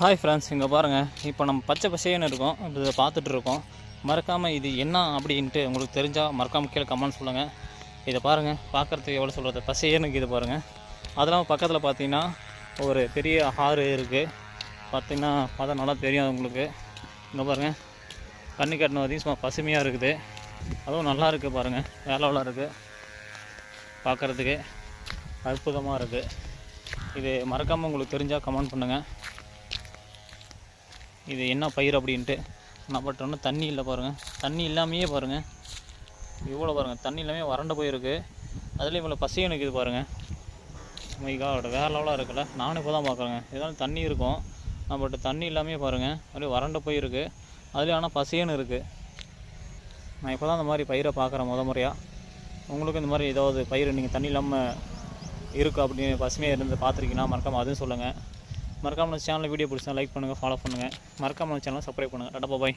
Hi friends இங்கே பாருங்கள் இப்போ நம்ம பச்சை பசேன்னு இருக்கோம். இதை பார்த்துட்டு இருக்கோம் மறக்காமல் இது என்ன அப்படின்ட்டு உங்களுக்கு தெரிஞ்சால் மறக்காமல் கீழே கமெண்ட் சொல்லுங்கள் இதை பாருங்கள் பார்க்குறதுக்கு எவ்வளோ சொல்கிறது பசேன்னு இது பாருங்கள் அதெல்லாம் பக்கத்தில் பார்த்தீங்கன்னா ஒரு பெரிய ஆறு இருக்குது பார்த்தீங்கன்னா பார்த்தா நல்லா தெரியும் உங்களுக்கு. இங்கே பாருங்கள் கண்ணு கட்டின வரையும் சும்மா பசுமையாக இருக்குது. அதுவும் நல்லா இருக்குது பாருங்கள் வேலை இருக்குது பார்க்குறதுக்கு அற்புதமாக இருக்குது இது மறக்காமல் உங்களுக்கு தெரிஞ்சால் கமெண்ட் பண்ணுங்கள் இது என்ன பயிர் அப்படின்ட்டு. என்ன பட் தண்ணி இல்லை பாருங்கள் தண்ணி இல்லாமையே பாருங்கள் இவ்வளோ பாருங்கள் தண்ணி இல்லாமல் வறண்டு போயிருக்கு. அதுலேயும் இவ்வளோ பசி எனக்கு இது பாருங்கள் மைகாவோட oh வேறு லெவலாக இருக்குல்ல. நானும் இப்போ தான் பார்க்குறேங்க. இதனால் தண்ணி இருக்கும். நான் பட் தண்ணி இல்லாமே பாருங்கள் அப்படியே வறண்டு போயிருக்கு. அதுலேயும் ஆனால் பசியன்னு இருக்குது நான் இப்போ தான் அந்த மாதிரி பயிரை பார்க்குறேன் முத முறையாக உங்களுக்கு இந்த மாதிரி ஏதாவது பயிர் நீங்கள் தண்ணி இல்லாமல் இருக்குது அப்படின்னு பசுமையாக இருந்து பார்த்துருக்கீங்கன்னா மறக்காமல் அதுவும் சொல்லுங்கள் மறக்காமல் சேனலில் வீடியோ பிடிச்சா லைக் பண்ணுங்கள் ஃபாலோ பண்ணுங்கள் மறக்காமல் சேனலை சப்ஸ்கிரைப் பண்ணுங்கள் டாடா பாய்